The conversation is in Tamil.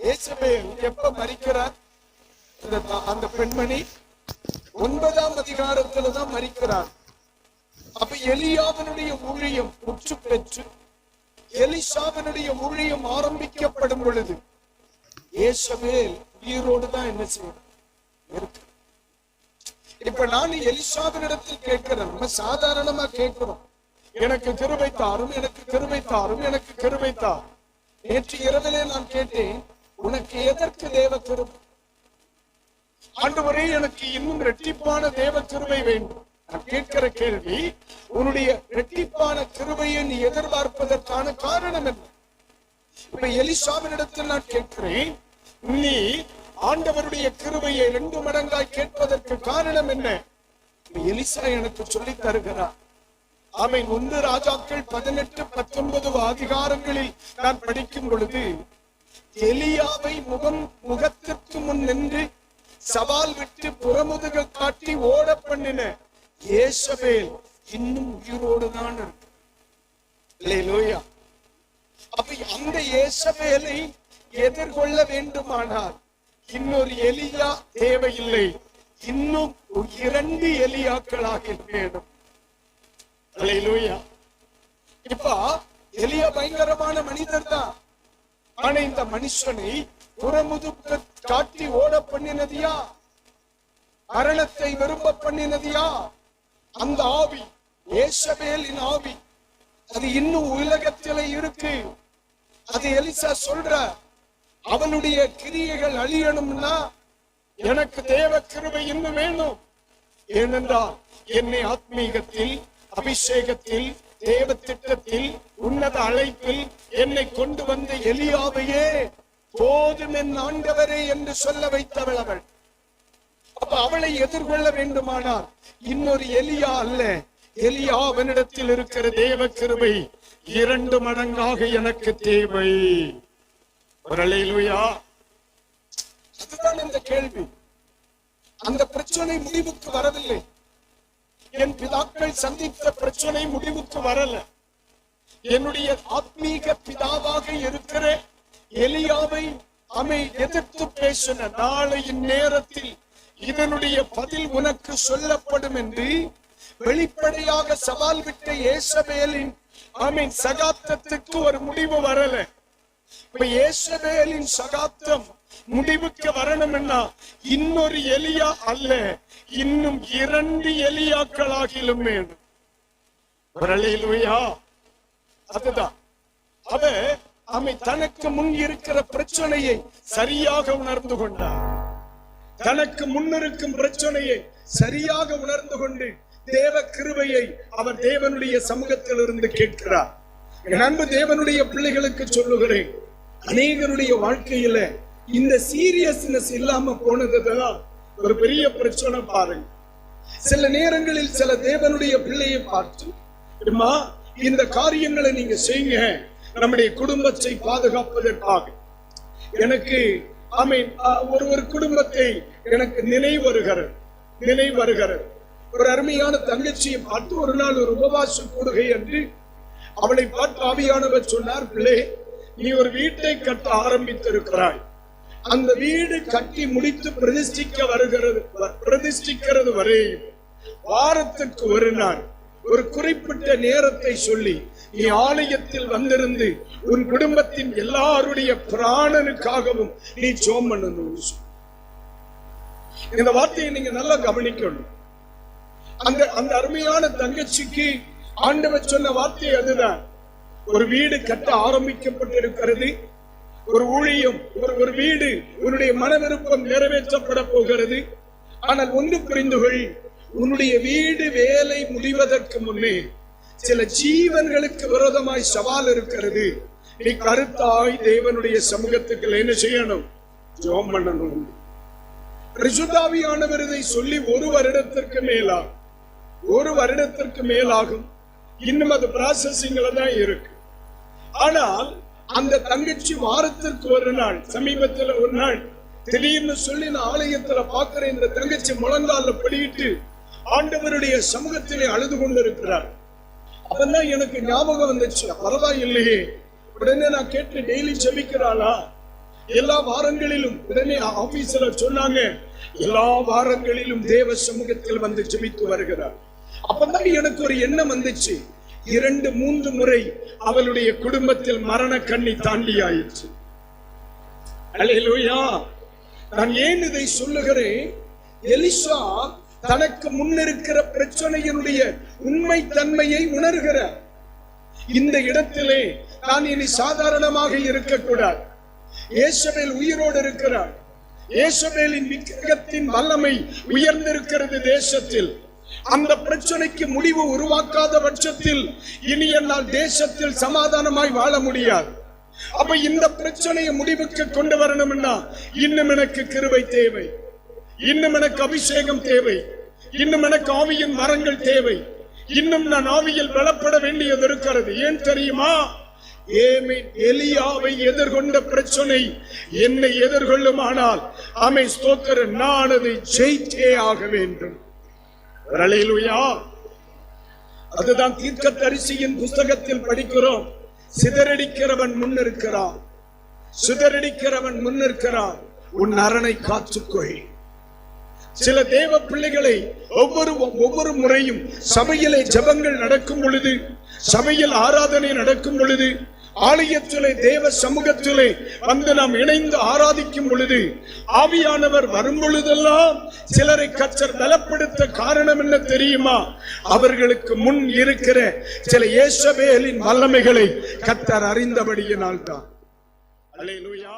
இயேசுவே எப்ப மறிக்கிறார் அந்த பெண்மணி ஒன்பதாம் அதிகாரத்துல தான் மறிக்கிறார் அப்ப எலியாவனுடைய ஊழியம் முற்று பெற்று எலிசாவனுடைய ஊழியம் ஆரம்பிக்கப்படும் பொழுது இயேசுபேல் உயிரோடு தான் என்ன செய்யணும்? இருக்கு. இப்ப நான் எலிசாவினிடத்தில் கேட்கிறேன் நம்ம சாதாரணமா கேட்கிறோம். எனக்கு கிருபை தாரும் எனக்கு கிருபை தாரும் எனக்கு கிருபை தார் நேற்று இரவிலே நான் கேட்டேன் உனக்கு எதற்கு தேவ கிருபை ஆண்டவரே எனக்கு இன்னும் ரெட்டிப்பான தேவ கிருபை வேண்டும். நான் கேட்கிற கேள்வி உன்னுடைய ரெட்டிப்பான கிருபையை நீ எதிர்பார்ப்பதற்கான காரணம் என்ன? இப்ப எலிசாவினிடத்தில் நான் கேட்கிறேன் நீ ஆண்டவருடைய கிருபையை ரெண்டு மடங்காய் கேட்பதற்கு காரணம் என்ன? எலிசா எனக்கு சொல்லி தருகிறார். ஆமை ஒன்று ராஜாக்கள் பதினெட்டு பத்தொன்பது அதிகாரங்களில் நான் படிக்கும் பொழுது எலியாவை முகம் முகத்திற்கு முன் நின்று சவால் விட்டு புறமுதுக காட்டி ஓட பண்ணின ஏசபேல் இன்னும் உயிரோடு தான் இருக்கு. அப்ப அந்த ஏசபேலை எதிர்கொள்ள வேண்டுமானால் இன்னொரு எலியா தேவையில்லை. இன்னும் இரண்டு எலியாக்களாக வேண்டும். இப்ப எலியா பயங்கரமான மனிதர் தான் ஆனா இந்த மனுஷனை புறமுதுக்க காட்டி ஓட பண்ணினதியா? மரணத்தை விரும்ப பண்ணினதியா? அந்த ஆவி ஏசபேலின் ஆவி அது இன்னும் உலகத்தில இருக்கு. அது எலிசா சொல்ற அவனுடைய கிரியைகள் அழியணும்னா எனக்கு தேவ கிருபை இன்னும் வேணும். ஏனென்றால் என்னை ஆத்மீகத்தில் அபிஷேகத்தில் தேவ திட்டத்தில் உன்னத அழைப்பில் என்னை கொண்டு வந்த எலியாவையே போதும் என் ஆண்டவரே என்று சொல்ல வைத்தவள் அவள். அப்ப அவளை எதிர்கொள்ள வேண்டுமானால் இன்னொரு எலியா அல்ல. எலியா அவனிடத்தில் இருக்கிற தேவ கிருபை இரண்டு மடங்காக எனக்கு தேவை. ஒரு அதுதான் இந்த கேள்வி. அந்த பிரச்சனை முடிவுக்கு வரவில்லை. என் பிதாக்கள் சந்தித்த பிரச்சனை முடிவுக்கு வரல. என்னுடைய ஆத்மீக பிதாவாக இருக்கிற எலியாவை அமை எதிர்த்து பேசின நாளையின் நேரத்தில் இதனுடைய பதில் உனக்கு சொல்லப்படும் என்று வெளிப்படையாக சவால் விட்ட ஏசபேலின் ஆமீன் சகாப்தத்துக்கு ஒரு முடிவு வரல. இப்ப ஏசபேலின் சகாப்தம் முடிவுக்கு வரணும்னா இன்னொரு எலியா அல்ல இன்னும் இரண்டு எலியாக்களாகிலும் வேணும். அதுதான். அவ அவை தனக்கு முன் இருக்கிற பிரச்சனையை சரியாக உணர்ந்து கொண்டார் தனக்கு முன்னிருக்கும் பிரச்சனையை சரியாக உணர்ந்து கொண்டு தேவ கிருபையை அவர் தேவனுடைய சமூகத்திலிருந்து கேட்கிறார். அன்பு தேவனுடைய பிள்ளைகளுக்கு சொல்லுகிறேன் அநேகருடைய வாழ்க்கையில இந்த சீரியஸ்னஸ் இல்லாம போனதுதான் ஒரு பெரிய பிரச்சனை பாருங்க. சில நேரங்களில் சில தேவனுடைய பிள்ளையை பார்த்து இந்த காரியங்களை நீங்க செய்யுங்க. நம்முடைய குடும்பத்தை பாதுகாப்பதற்காக. எனக்கு ஆமீன் ஒரு ஒரு குடும்பத்தை எனக்கு நினைவு வருகிறது நினைவு வருகிறது ஒரு அருமையான தங்கச்சியை பார்த்து ஒரு நாள் ஒரு உபவாச கூடுகை என்று அவளை பார்த்து ஆவியானவர் சொன்னார் பிள்ளை நீ ஒரு வீட்டை கட்ட ஆரம்பித்திருக்கிறாய். அந்த வீடு கட்டி முடித்து பிரதிஷ்டிக்க வருகிறது பிரதிஷ்டிக்கிறது வரை வாரத்துக்கு ஒரு நாள் ஒரு குறிப்பிட்ட நேரத்தை சொல்லி நீ ஆலயத்தில் வந்திருந்து உன் குடும்பத்தின் எல்லாருடைய பிராணனுக்காகவும் நீ ஜோம் பண்ணணும் இந்த வார்த்தையை நீங்க நல்லா கவனிக்கணும். அந்த அந்த அருமையான தங்கச்சிக்கு ஆண்டவர் சொன்ன வார்த்தை அதுதான். ஒரு வீடு கட்ட ஆரம்பிக்கப்பட்டிருக்கிறது. ஒரு ஊழியம் ஒரு ஒரு வீடு உன்னுடைய மன விருப்பம் நிறைவேற்றப்பட போகிறது. ஆனால் ஒன்று புரிந்து கொள் உன்னுடைய வீடு வேலை முடிவதற்கு முன்னே சில ஜீவன்களுக்கு விரோதமாய் சவால் இருக்கிறது. நீ கருத்தாய் தேவனுடைய சமூகத்துக்கு என்ன செய்யணும்? ஜோம் பண்ணணும் பரிசுத்தாவியானவர் இதை சொல்லி ஒரு வருடத்திற்கு மேலாகும் ஒரு வருடத்திற்கு மேலாகும். இன்னும் அது ப்ராசஸிங்ல தான் இருக்கு. ஆனால் அந்த தங்கச்சி வாரத்திற்கு ஒரு நாள் சமீபத்துல ஒரு நாள் திடீர்னு சொல்லி நான் ஆலயத்துல பாக்குற இந்த தங்கச்சி முழங்கால படியிட்டு ஆண்டவருடைய சமூகத்திலே அழுது கொண்டிருக்கிறார். அப்பதான் எனக்கு ஞாபகம் வந்துச்சு. பரவாயில்லையே. உடனே நான் கேட்டு டெய்லி ஜபிக்கிறாளா? எல்லா வாரங்களிலும் உடனே ஆபீஸ்ல சொன்னாங்க எல்லா வாரங்களிலும் தேவ சமூகத்தில் வந்து ஜபித்து வருகிறார். அப்பதான் எனக்கு ஒரு எண்ணம் வந்துச்சு. இரண்டு மூன்று முறை அவளுடைய குடும்பத்தில் மரண கண்ணி தாண்டி ஆயிற்று அல்லேலூயா. நான் ஏன் இதை சொல்லுகிறேன்? எலிசா தனக்கு முன்னிருக்கிற பிரச்சனையினுடைய உண்மை தன்மையை உணர்கிறார். இந்த இடத்திலே நான் இனி சாதாரணமாக இருக்கக்கூடாது. ஏசபேல் உயிரோடு இருக்கிறார். ஏசபேலின் விக்கிரகத்தின் வல்லமை உயர்ந்திருக்கிறது தேசத்தில். அந்த பிரச்சனைக்கு முடிவு உருவாக்காத பட்சத்தில் இனி என்னால் தேசத்தில் சமாதானமாய் வாழ முடியாது. அப்ப இந்த பிரச்சனையை முடிவுக்கு கொண்டு வரணும்னா இன்னும் எனக்கு கிருவை தேவை. இன்னும் எனக்கு அபிஷேகம் தேவை. இன்னும் எனக்கு ஆவியின் மரங்கள் தேவை. இன்னும் நான் ஆவியில் பலப்பட வேண்டியது இருக்கிறது. ஏன் தெரியுமா? எலியாவை எதிர்கொண்ட பிரச்சனை என்னை எதிர்கொள்ளுமானால் அமை ஸ்தோத்திர நான் அதை ஜெயித்தே ஆக வேண்டும். அதுதான் தீர்க்க தரிசியின் புஸ்தகத்தில் படிக்கிறோம். சிதறடிக்கிறவன் முன்னிருக்கிறான். சிதறடிக்கிறவன் முன்னிருக்கிறான். உன் அரணை காத்துக்கொள். சில தேவ பிள்ளைகளை ஒவ்வொரு ஒவ்வொரு முறையும் சபையிலே ஜெபங்கள் நடக்கும் பொழுது சபையில் ஆராதனை நடக்கும் பொழுது ஆலயத்திலே தேவ சமூகத்திலே வந்து நாம் இணைந்து ஆராதிக்கும் பொழுது ஆவியானவர் வரும் பொழுதெல்லாம் சிலரை கச்சர் பலப்படுத்த காரணம் என்ன தெரியுமா? அவர்களுக்கு முன் இருக்கிற சில இயேசபேலின் வல்லமைகளை கத்தர் அறிந்தபடியினால் தான் அல்லேலூயா.